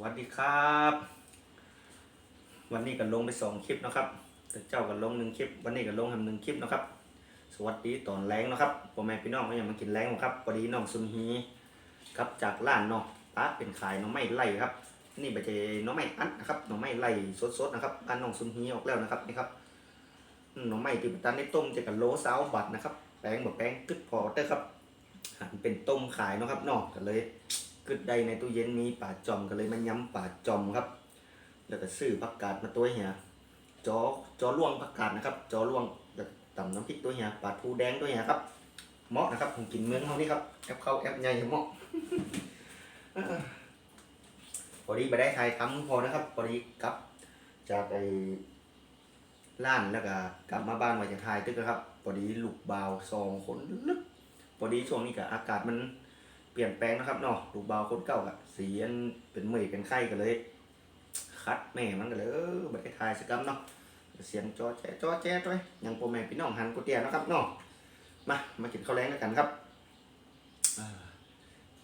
วัสดีครับ วันนี้ก็ลงไปสองคลิปนะครับแต่เจ้าก็ลงหนึ่งคลิป วันนี้ก็ลงทำหนึ่งคลิปนะครับ สวัสดีตอนแรงนะครับพ่อแม่พี่น้องก็ยังมากินแรงครับพอดีน้องซุนฮีครับจากร้านเนาะป้าเป็นขายน้องไม้ไล่ครับ นี่ไปเจน้องไม้อัดนะครับน้องไม้ไล่สดๆนะครับบ้านน้องซุนฮีออกแล้วนะครับนี่ครับน้องไม้ที่ตันได้ต้มจะกับโลซาวบัตนะครับแป้งแบบแป้งกึดพอเด้อครับหันเป็นต้มขายนะครับนอกก็เลย กึดใดในตู้เย็นมีป่าจอมก็เลยมาย้ำป่าจอมครับ แล้วก็ซื้อผักกาดมาตัวเหียจอจอล่วงผักกาดนะครับ จอล่วงแล้วตำน้ำพริกตัวเหียปลาทูแดงตัวเหียครับเหมาะนะครับผมกินเมืองเขานี่ครับแอปเข้าแอปใหญ่เหมาะพอดีไปได้ทายทำพอนะครับพอดีกลับจากไอ้ล้านแล้วก็กลับมาบ้านว่าจะทายตึกครับพอดีลูกบาวซองขนลึกพอดีช่วงนี้ก็อากาศมัน เปลี่ยนแปลงนะครับเนาะลูกเบาคนเก่าอะสีอันเป็นเหมยเป็นไข้กันเลย คัดแม่มันกันเลยเออบัดได้ทายสกรรมเนาะเสียงจอแจ๊จอแจ๊ด้วยยังโปรแม่พี่น้องหันกุเตียนะครับเนาะมามากินข้าวแรงด้วยกันครับ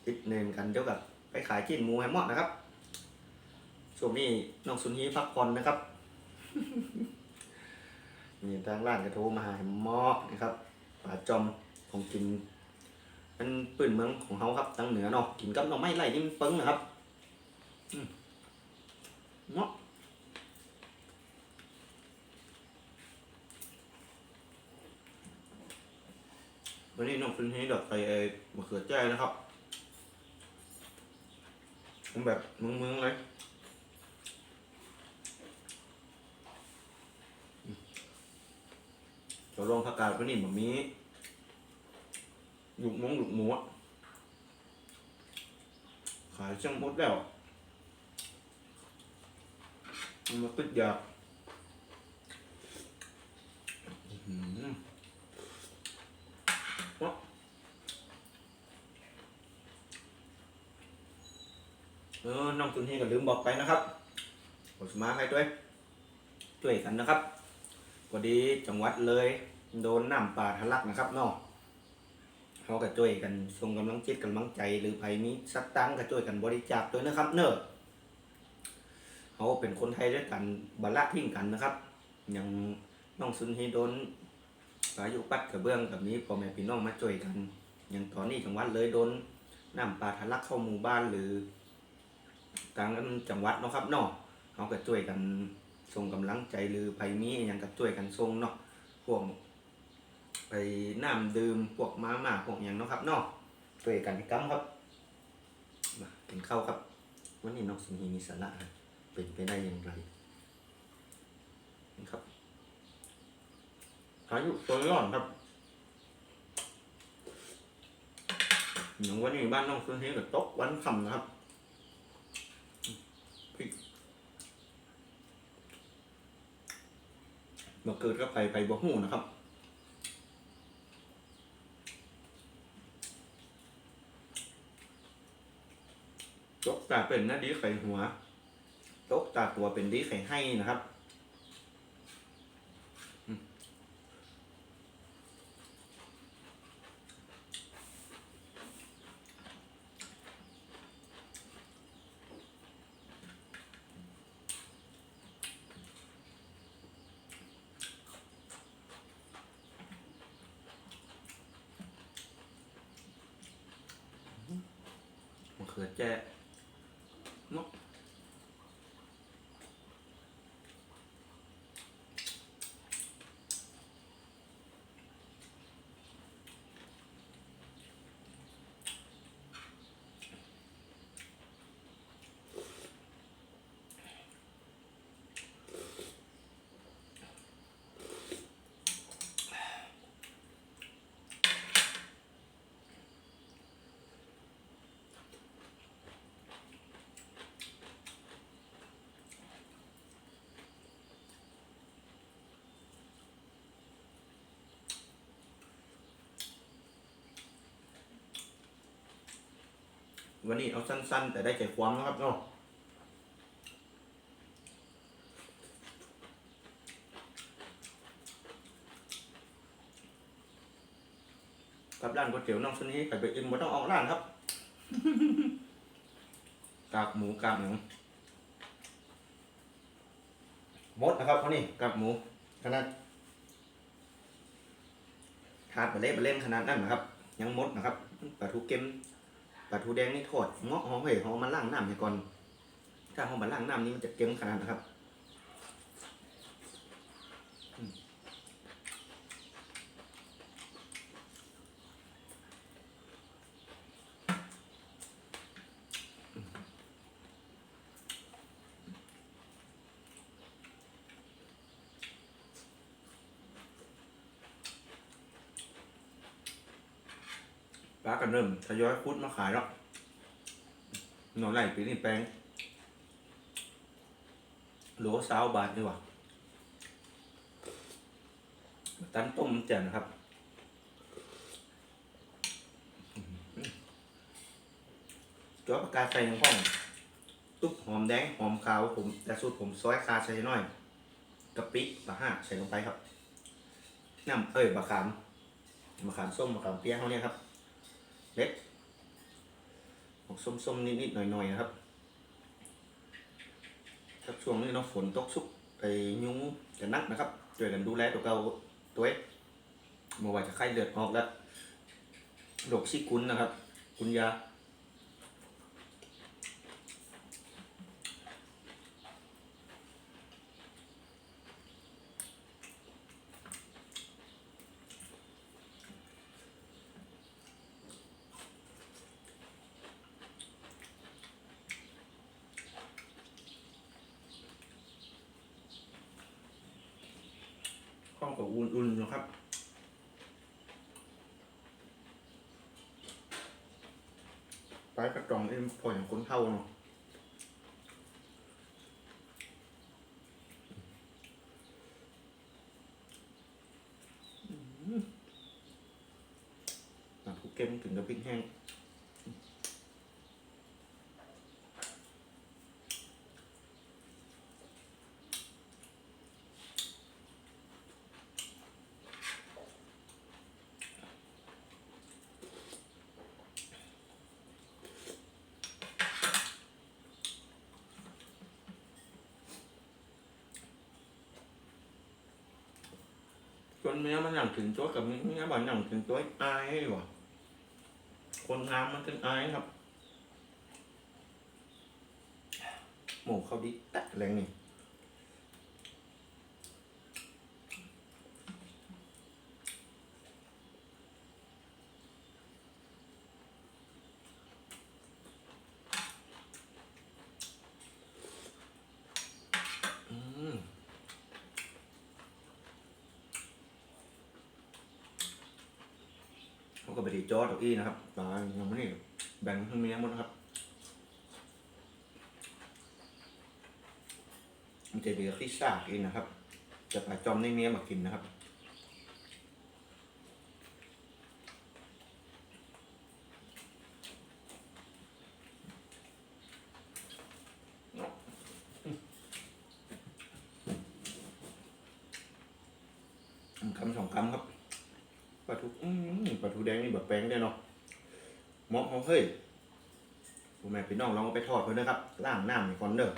ติดเนินกันเดียวกับไปขายกินหมูให้หมดนะครับช่วงนี้น้องสุนฮีพักผ่อนนะครับ มีทางร้านกระโทรมาหาให้หมอนะครับป่าจอมของกิน เป็นปืนเมืองของเขาครับทางเหนือเนาะกินกับหน่อไม้ไล่นี่มันเปิ้งนะครับเนาะวันนี้น้องฟินให้ดอกใส่ไอ้มะเขือแจ้นะครับผมแบบเมืองเมืองๆเลยจะลองผักกาดวันนี้แบบนี้ หยุกมงหยุกหมูอะขายช่างมดแล้วมันมาติดยาอื้อหือเนาะเออ น้องตุนเฮก็ลืมบอกไปนะครับขอสมาให้ด้วย ช่วยกันนะครับพอดีจังหวัดเลย โดนน้ำป่าทะลักนะครับเนาะ เขาก็ช่วยกันส่งกำลังจิตกำลังใจ หรือใครมีสักตังก็ช่วยกันบริจาคด้วยนะครับ เนอะเขาเป็นคนไทยด้วยกันบาละทิ้งกันนะครับ อย่างน้องซุนฮีโดนพายุปัดกระเบื้องกับนี้พ่อแม่พี่น้องมาช่วยกัน อย่างตอนนี้จังหวัดเลยโดนน้ำป่าทะลักเข้าหมู่บ้านหรือทางจังหวัดเนาะครับเนาะเขาก็ช่วยกันส่งกำลังใจหรือใครมีอย่างก็ช่วยกันส่งเนาะพวก ไปน้ำดื่มพวกมาม่าพวกอย่างเนาะครับเนาะช่วยกันกัมครับมากินข้าวครับ วันนี้น้องสุนีมีสาระเป็นไปได้อย่างไรนะครับพายุตัวร้อนครับอย่างวันนี้บ้านน้องสุนีก็ตกวันค่ำนะครับมาเกิดก็ไปไปบ่หูนะครับ ตกตาเป็นหน้าดีไข่หัว ตกตาตัวเป็นดีไข่ให้นะครับมมะเขือแจ้ วันนี้เอาสั้น ๆ แต่ได้ใจความนะครับเนาะกับร้านก๋วยเตี๋ยวน้องซุนนี้ไปไปอิ่มไม่ต้องออกร้านครับ กากหมูกากหนังมดนะครับเขานี่กากหมูขนาดถาดบะเล่บะเล่นขนาดนั้นนะครับ ยังมดนะครับปลาทูเค็ม ปลาทูแดงนี่ทอดเงาะหอมเห่ยหอมมันล่างน้ำให้ก่อน ถ้าหอมมันล่างน้ำนี่มันจะเค็มขนาดนะครับ ปลากันเริ่มทยอยพุดมาขายแล้วหน่อไหลปีนี้แปลงโหลสาวบาทดีกว่าตันต้มแจ่มนะครับจอประกาศใส่ในห้อง ตุ๊บหอมแดง หอมขาวผม แต่สูตรผมซอยคาใส่น้อยกะปิบะห้าใส่ลงไปครับน้ำเอ้ยบะขามบะขามส้มบะขามเปี๊ยกเขาเนี่ยครับ เล็กออกส้มๆ นิดๆ หน่อย ๆ นะครับครับช่วงนี้เนาะฝนตกชุกไปยุ้งจะนักนะครับช่วยกันดูแลตัวเก่าตัวเองเมื่อวานจะไข้เลือดออกแล้วโรคซีกุนนะครับ คุณยา กับอุ่นๆนะครับไปกระจองนี่พออย่างคนเท่าเนาะน้ำผู้เก็มถึงกับพริกแห้ง นเมียมันหนังถึงตัวกับเมียบอกหนังถึงตัวอายว่ะคนงามมันถึงอายครับ หมูเขาดิแตะแรงนี่อืม เขาก็ไปดีจอตัวอี้นะครับตายังไม่ได้แบ่งให้เมียหมดนะครับมันจะเหลือที่ซากเองนะครับ จะปลาจอมในเมียมากินนะครับคำสองคำครับ ปลาทูแดงนี่แบบแป้งได้เนาะเหมาะเขาเฮ้ยผมแม่พี่น้องลองเอาไปทอดเพื่อนนะครับล้างน้ำในก่อนเด้อม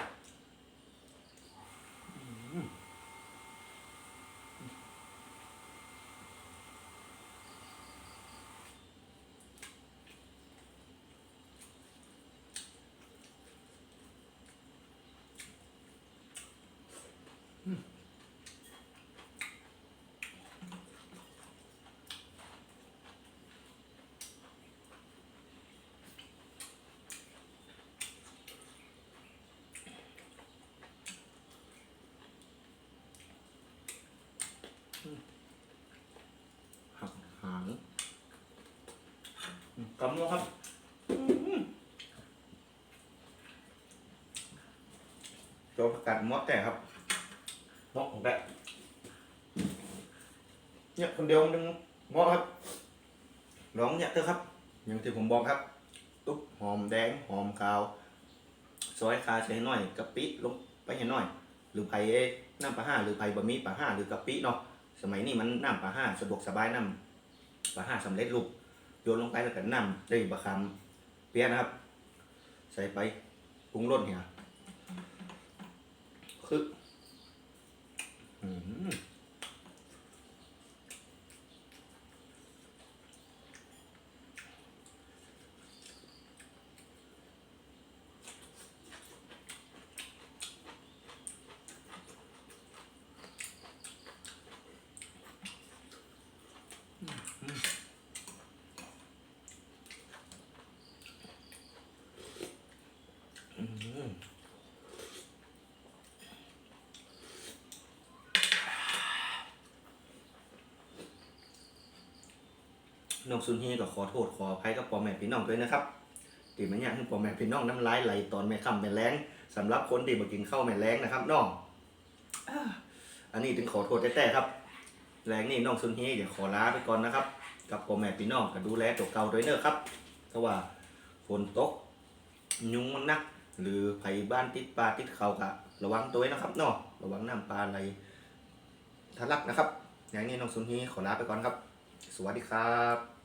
หักหางอืม กำลังครับอืมโจประกาศมอดแต่ครับมอดของแกเนี่ยคนเดียวมันนึงมอดครับลองเนี่ยเถอะครับ อย่างที่ผมบอกครับตุ๊บหอมแดงหอมขาวซอยคาใช้หน่อยกะปิลงไปให้หน่อย หรือไผ่น้ำปลาห้าหรือไผ่บะหมี่ปลาห้าหรือกะปิเนาะสมัยนี้มันน้ำปลาห้าสะดวกสบายน้ำปลาห้าสำเร็จรูป โยนลงไปแล้วก็น้ำได้บะคำเปียกนะครับ ใส่ไปปรุงรสเนี่ยคือ อืมอืม น้องซุนเฮก็ขอโทษขออภัยกับพ่อแม่พี่น้องด้วยนะครับที่มันอยากให้พ่อแม่พี่น้องน้ำลายไหลตอนแม่ค่ำแม่แรงสำหรับคนที่บ่กินข้าวแม่แรงนะครับน้องอันนี้ถึงขอโทษแต่ๆครับ แรงนี่น้องซุนเฮเดี๋ยวขอลาไปก่อนนะครับ กับพ่อแม่พี่น้องก็ดูแลตัวเก่าด้วยเนอะครับเพราะว่าฝนตก ยุงมันนัก หรือไผบ้านติดปลาติดเขากะระวังตัวนะครับเนาะระวังน้ำปลาอะไรทะลักนะครับ อย่างนี้น้องซุนฮีขอลาไปก่อนครับ สวัสดีครับ